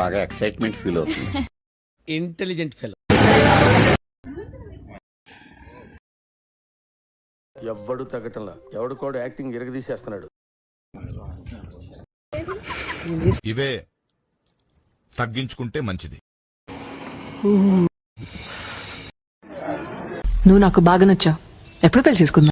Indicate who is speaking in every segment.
Speaker 1: బాగా excitement feel అవుతుంది.
Speaker 2: Intelligent fellow
Speaker 3: ఎవ్వడు తగ్గటంలా? ఎవడు కూడా యాక్టింగ్ ఇరగదీసేస్తున్నాడు.
Speaker 4: ఇవే తగ్గించుకుంటే మంచిది.
Speaker 5: నువ్వు నాకు బాగా నచ్చా ఎప్పుడు పెళ్ళి చేసుకుందా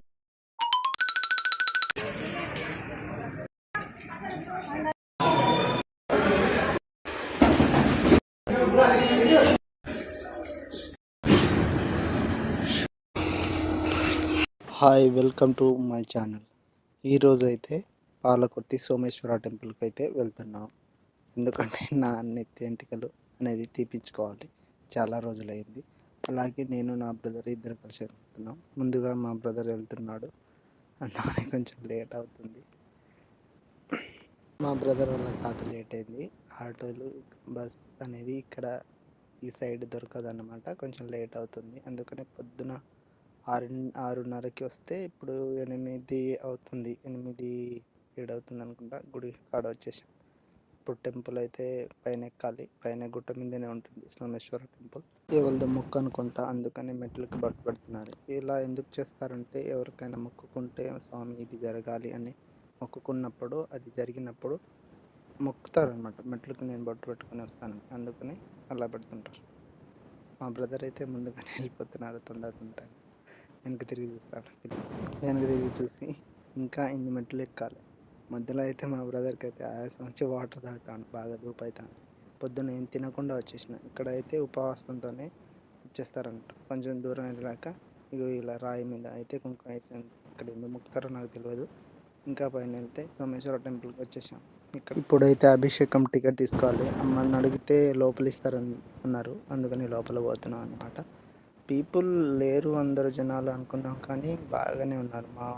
Speaker 6: hi welcome to my channel ఈరోజు అయితే పాలకుర్తి సోమేశ్వర టెంపుల్కి అయితే వెళ్తున్నాం. ఎందుకంటే నా నెత్తి ఎంటికలు అనేది తీపించుకోవాలి. చాలా రోజులైంది. అలాగే నేను నా బ్రదర్ ఇద్దరు కలిసి వెళ్తున్నాం. ముందుగా మా బ్రదర్ వెళ్తున్నాడు. అందుకని కొంచెం లేట్ అవుతుంది. మా బ్రదర్ వల్ల కాదు లేట్ అయింది. ఆటోలు బస్ అనేది ఇక్కడ ఈ సైడ్ దొరకదన్నమాట. కొంచెం లేట్ అవుతుంది. అందుకనే పొద్దున ఆరు ఆరున్నరకి వస్తే ఇప్పుడు ఎనిమిది అవుతుంది. ఎనిమిది ఏడు అవుతుంది అనుకుంటా. గుడి కాడ వచ్చేసాం. ఇప్పుడు టెంపుల్ అయితే పైన ఎక్కాలి. పైన గుట్ట మీదనే ఉంటుంది సోమేశ్వర టెంపుల్. ఎవరిది మొక్కు అనుకుంటా అందుకని మెట్లకి బట్టు పెడుతున్నారు. ఇలా ఎందుకు చేస్తారంటే ఎవరికైనా మొక్కుకుంటే స్వామి ఇది జరగాలి అని మొక్కుకున్నప్పుడు అది జరిగినప్పుడు మొక్కుతారనమాట మెట్లకు నేను బొట్టు పెట్టుకుని వస్తాను. అందుకని అలా పెడుతుంటారు. మా బ్రదర్ అయితే ముందుగానే వెళ్ళిపోతున్నారు తొందర తొందరగా. వెనక్కి తిరిగి చూస్తాను. వెనక్కి తిరిగి చూసి ఇంకా ఇన్ని మెట్లు ఎక్కాలి. మధ్యలో అయితే మా బ్రదర్కి అయితే ఆయాసం వచ్చి వాటర్ తాగుతాను బాగా ధూపు అవుతాను పొద్దున్న ఏం తినకుండా వచ్చేసిన. ఇక్కడైతే ఉపవాసంతోనే వచ్చేస్తారంట. కొంచెం దూరం వెళ్ళాక ఇగో ఇలా రాయి మీద అయితే కుంకుమ వేసింది ఇక్కడ ఎందుకు ముక్తారో నాకు తెలియదు ఇంకా పైన వెళ్తే సోమేశ్వర టెంపుల్కి వచ్చేసాం. ఇక్కడ ఇప్పుడైతే అభిషేకం టికెట్ తీసుకోవాలి. అమ్మని అడిగితే లోపల ఇస్తారని అన్నారు. అందుకని లోపల పోతున్నాం అనమాట పీపుల్ లేరు అందరు జనాలు అనుకున్నాం కానీ బాగానే ఉన్నారు. మా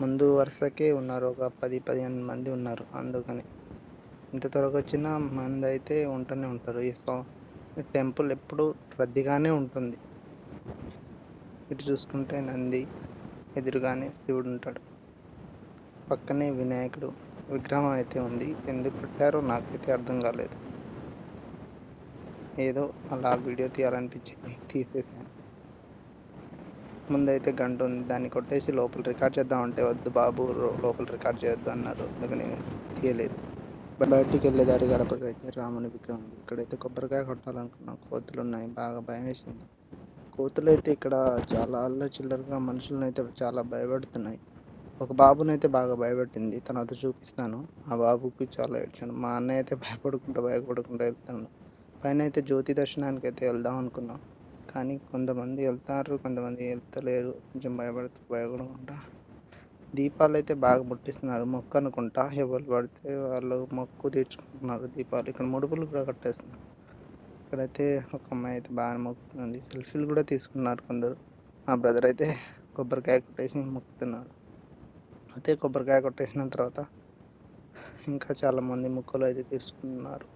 Speaker 6: ముందు వరుసకే ఉన్నారు. ఒక పది పదిహేను మంది ఉన్నారు. అందుకని ఇంత త్వరగా వచ్చినా మంది అయితే ఉంటూనే ఉంటారు. ఈ సో టెంపుల్ ఎప్పుడు రద్దీగానే ఉంటుంది. ఇటు చూసుకుంటే నంది ఎదురుగానే శివుడు ఉంటాడు. పక్కనే వినాయకుడు విగ్రహం అయితే ఉంది. ఎందుకు పెట్టారో నాకైతే అర్థం కాలేదు. ఏదో అలా వీడియో తీయాలనిపించింది. తీసేసాను ముందు అయితే గంట ఉంది. దాన్ని కొట్టేసి లోపల రికార్డ్ చేద్దామంటే వద్దు బాబు రో- లోపల రికార్డ్ చేయొద్దు అన్నారు. అందుకని తీయలేదు. బయటికి వెళ్ళే దారి గడపకి అయితే రాముని విగ్రహం ఉంది. ఇక్కడైతే కొబ్బరికాయ కొట్టాలనుకున్నాం. కోతులు ఉన్నాయి. బాగా భయం వేసింది. కోతులు అయితే ఇక్కడ చాలా అల్ల చిల్లరగా మనుషులను అయితే చాలా భయపెడుతున్నాయి. ఒక బాబునైతే బాగా భయపెట్టింది. తర్వాత చూపిస్తాను. ఆ బాబుకి చాలా ఏడ్చాను. మా అన్నయ్య అయితే భయపడుకుంటూ భయపడుకుంటూ వెళ్తున్నాను పైన అయితే జ్యోతి దర్శనానికి అయితే వెళ్దాం అనుకున్నాం. కానీ కొంతమంది వెళ్తారు కొంతమంది వెళ్తలేరు. కొంచెం భయపడుతూ భయపడకుండా. దీపాలు అయితే బాగా ముట్టిస్తున్నారు. మొక్కు అనుకుంటా ఎవరు పడితే వాళ్ళు మొక్కు తీర్చుకుంటున్నారు దీపాలు. ఇక్కడ ముడుపులు కూడా కట్టేస్తున్నారు. ఇక్కడైతే ఒక అమ్మాయి అయితే బాగా మొక్కుతుంది. సెల్ఫీలు కూడా తీసుకున్నారు కొందరు. మా బ్రదర్ అయితే కొబ్బరికాయ కొట్టేసి మొక్కుతున్నారు. అయితే కొబ్బరికాయ కొట్టేసిన తర్వాత ఇంకా చాలామంది మొక్కలు అయితే తీసుకున్నారు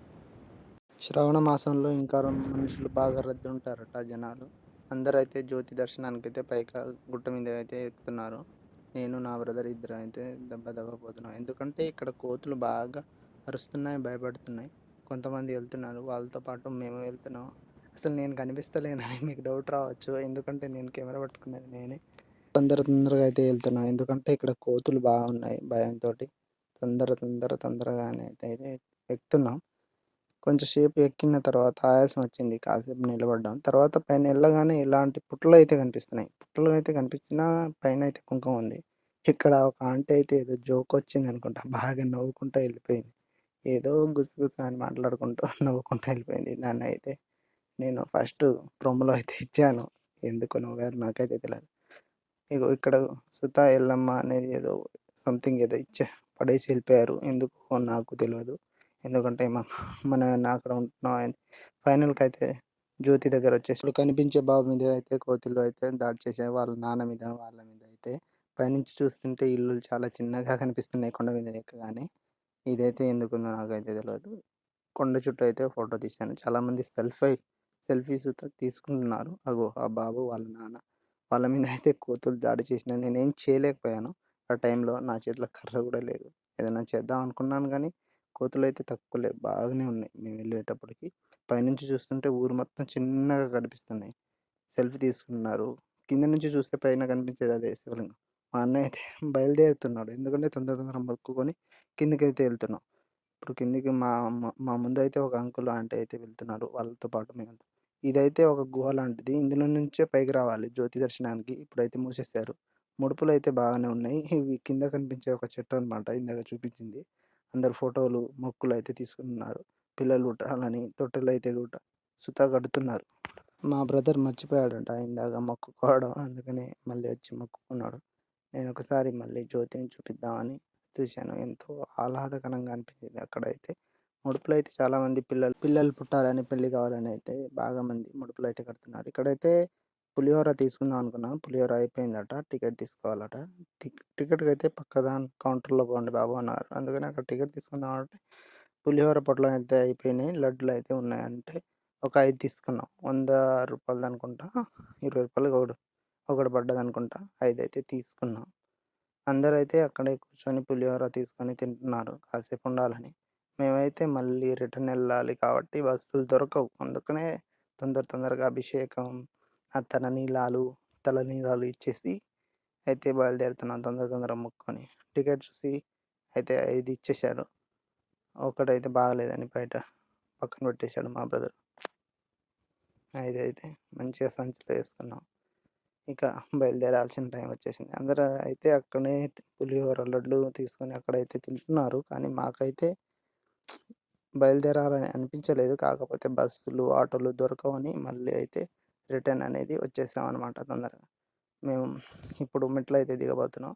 Speaker 6: శ్రవణ మాసంలో ఇంకా రెండు మనుషులు బాగా రద్దీ ఉంటారట జనాలు. అందరూ అయితే జ్యోతి దర్శనానికి అయితే పైగా గుట్ట మీద అయితే ఎక్కుతున్నారు నేను నా బ్రదర్ ఇద్దరు అయితే దెబ్బ దెబ్బ పోతున్నాం ఎందుకంటే ఇక్కడ కోతులు బాగా అరుస్తున్నాయి భయపడుతున్నాయి. కొంతమంది వెళ్తున్నారు. వాళ్ళతో పాటు మేము వెళ్తున్నాం. అసలు నేను కనిపిస్తలేనని మీకు డౌట్ రావచ్చు. ఎందుకంటే నేను కెమెరా పట్టుకునేది నేనే. తొందర తొందరగా అయితే వెళ్తున్నాం. ఎందుకంటే ఇక్కడ కోతులు బాగున్నాయి భయంతో తొందర తొందర తొందరగానే అయితే ఎక్కుతున్నాం కొంచెం సేపు ఎక్కిన తర్వాత ఆయాసం వచ్చింది. కాసేపు నిలబడ్డాం. తర్వాత పైన వెళ్ళగానే ఇలాంటి పుట్టలు అయితే కనిపిస్తున్నాయి. పుట్టలు అయితే కనిపించినా పైన అయితే కుంకుమ ఉంది. ఇక్కడ ఒక ఆంటీ అయితే ఏదో జోక్ వచ్చింది అనుకుంటా. బాగా నవ్వుకుంటూ వెళ్ళిపోయింది. ఏదో గుసగుస అని మాట్లాడుకుంటూ నవ్వుకుంటూ వెళ్ళిపోయింది. దాన్ని అయితే నేను ఫస్ట్ ప్రోమోలో అయితే ఇచ్చాను. ఎందుకు నవ్వారు నాకైతే తెలియదు ఇగో ఇక్కడ సుతా ఎల్లమ్మ అనేది ఏదో సంథింగ్ ఏదో ఇచ్చే పడేసి వెళ్ళిపోయారు. ఎందుకు నాకు తెలియదు ఎందుకంటే మనం మన అక్కడ ఉంటున్నాం ఫైనల్కి అయితే జ్యోతి దగ్గర వచ్చేసి కనిపించే బాబు మీద అయితే కోతులు అయితే దాడి చేసాయి వాళ్ళ నాన్న మీద వాళ్ళ మీద అయితే పైనుంచి చూస్తుంటే ఇల్లు చాలా చిన్నగా కనిపిస్తున్నాయి కొండ మీద ఎక్కగానే. ఇదైతే ఎందుకుందో నాకైతే తెలియదు కొండ చుట్టూ అయితే ఫోటో తీశాను. చాలామంది సెల్ఫీ సెల్ఫీస్ తీసుకుంటున్నారు. అగో ఆ బాబు వాళ్ళ నాన్న వాళ్ళ మీద అయితే కోతులు దాడి చేసిన నేనేం చేయలేకపోయాను. ఆ టైంలో నా చేతిలో కర్ర కూడా లేదు. ఏదైనా చేద్దాం అనుకున్నాను కానీ కోతులు అయితే తక్కువ లేవు బాగానే ఉన్నాయి మేము వెళ్ళేటప్పటికి. పైనుంచి చూస్తుంటే ఊరు మొత్తం చిన్నగా కనిపిస్తున్నాయి. సెల్ఫీ తీసుకున్నారు. కింద నుంచి చూస్తే పైన కనిపించేది అదే శివలింగం. మా అన్నయ్య అయితే బయలుదేరుతున్నాడు. ఎందుకంటే తొందర తొందర మొక్కుకొని కిందకి అయితే వెళ్తున్నాం. ఇప్పుడు కిందికి మా మా- ముందు అయితే ఒక అంకుల్ ఆంటీ అయితే వెళ్తున్నారు. వాళ్ళతో పాటు మేము ఇదైతే ఒక గుహ లాంటిది. ఇందులో నుంచే పైకి రావాలి జ్యోతి దర్శనానికి. ఇప్పుడైతే మూసేశారు. ముడుపులు అయితే బాగానే ఉన్నాయి. ఇవి కింద కనిపించే ఒక చెట్టు అనమాట ఇందాక చూపించింది. అందరు ఫోటోలు మొక్కులు అయితే తీసుకున్నారు. పిల్లలు పుట్టాలని తొట్టెలు అయితే కూడా సుతా కడుతున్నారు. మా బ్రదర్ మర్చిపోయాడంట ఇందాక మొక్కుకోవడం. అందుకనే మళ్ళీ వచ్చి మొక్కుకున్నాడు. నేను ఒకసారి మళ్ళీ జ్యోతిని చూపిద్దామని చూశాను. ఎంతో ఆహ్లాదకరంగా అనిపించింది అక్కడైతే. ముడుపులు అయితే చాలా మంది పిల్లలు పిల్లలు పుట్టాలని పెళ్ళి కావాలని అయితే బాగా మంది ముడుపులు అయితే కడుతున్నారు. ఇక్కడైతే పులిహోర తీసుకుందాం అనుకున్నాను పులిహోర అయిపోయిందట. టికెట్ తీసుకోవాలట. టికెట్కి అయితే పక్కదా కౌంటర్లో పోండి బాబు అన్నారు. అందుకని అక్కడ టికెట్ తీసుకుందాం అంటే పులిహోర పొట్లం అయితే అయిపోయినాయి. లడ్డులు అయితే ఉన్నాయంటే ఒక ఐదు తీసుకున్నాం. వంద రూపాయలు అనుకుంటా. ఇరవై రూపాయలు ఒకటి ఒకటి పడ్డది అనుకుంటా. ఐదు అయితే తీసుకున్నాం. అందరూ అయితే అక్కడే కూర్చొని పులిహోర తీసుకొని తింటున్నారు. కాసేపు ఉండాలని. మేమైతే మళ్ళీ రిటర్న్ వెళ్ళాలి కాబట్టి బస్సులు దొరకవు. అందుకనే తొందర తొందరగా అభిషేకం ఆ తల నీలాలు తల నీలాలు ఇచ్చేసి అయితే బయలుదేరుతున్నాం తొందర తొందర మొక్కుకొని. టికెట్ చూసి అయితే ఐదు ఇచ్చేశారు. ఒకటైతే బాగలేదని బయట పక్కన పెట్టేశాడు మా బ్రదర్. అయితే అయితే మంచిగా సంచిలో వేసుకున్నాం. ఇక బయలుదేరాల్సిన టైం వచ్చేసింది. అందరూ అయితే అక్కడనే పులిహోర లడ్లు తీసుకొని అక్కడైతే తింటున్నారు. కానీ మాకైతే బయలుదేరాలని అనిపించలేదు. కాకపోతే బస్సులు ఆటోలు దొరకవని మళ్ళీ అయితే రిటర్న్ అనేది వచ్చేస్తాం అనమాట తొందరగా. మేము ఇప్పుడు మెట్లు అయితే దిగబోతున్నాం.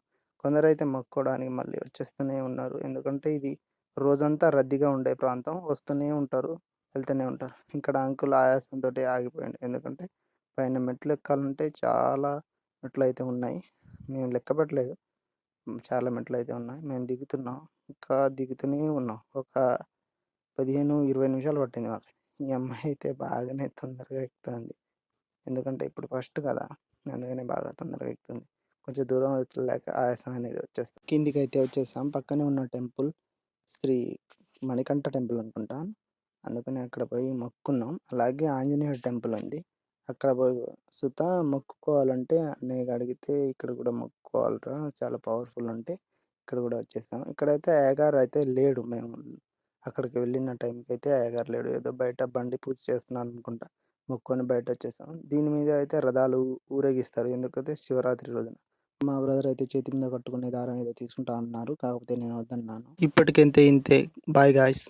Speaker 6: అయితే మొక్కోవడానికి మళ్ళీ వచ్చేస్తూనే ఉన్నారు. ఎందుకంటే ఇది రోజంతా రద్దీగా ఉండే ప్రాంతం. వస్తూనే ఉంటారు వెళ్తూనే ఉంటారు. ఇక్కడ అంకుల్ ఆయాసంతో ఆగిపోయింది ఎందుకంటే పైన మెట్లు ఎక్కాలంటే చాలా మెట్లు అయితే ఉన్నాయి. మేము లెక్క పెట్టలేదు. చాలా మెట్లు అయితే ఉన్నాయి. మేము దిగుతున్నాం. ఇంకా దిగుతూనే ఉన్నాం. ఒక పదిహేను ఇరవై నిమిషాలు పట్టింది మాకు. ఈ అమ్మాయి అయితే బాగానే తొందరగా ఎక్కుతుంది. ఎందుకంటే ఇప్పుడు ఫస్ట్ కదా అందుకనే బాగా తొందరగా ఎక్కుతుంది. కొంచెం దూరం వెళ్ళలేక ఆయాసం అనేది వచ్చేస్తాం కిందికి అయితే వచ్చేసాం. పక్కనే ఉన్న టెంపుల్ శ్రీ మణికంఠ టెంపుల్ అనుకుంటా. అందుకని అక్కడ పోయి మొక్కున్నాం. అలాగే ఆంజనేయ టెంపుల్ ఉంది. అక్కడ పోయి సుత మొక్కుకోవాలంటే నేను అడిగితే ఇక్కడ కూడా మొక్కుకోవాలరా చాలా పవర్ఫుల్ ఉంటే ఇక్కడ కూడా వచ్చేసాం. ఇక్కడైతే అయ్యగారు అయితే లేడు. మేము అక్కడికి వెళ్ళిన టైంకి అయితే అయ్యగారు లేడు. ఏదో బయట బండి పూజ చేస్తున్నాను అనుకుంటా. మొక్కుకొని బయట వచ్చేసాం దీని మీద అయితే రథాలు ఊరేగిస్తారు. ఎందుకంటే శివరాత్రి రోజున. మా బ్రదర్ అయితే చేతి మీద కట్టుకునే దారం ఏదో తీసుకుంటా అన్నారు కాకపోతే నేను వద్దన్నాను. ఇప్పటికైతే ఇంతే. Bye guys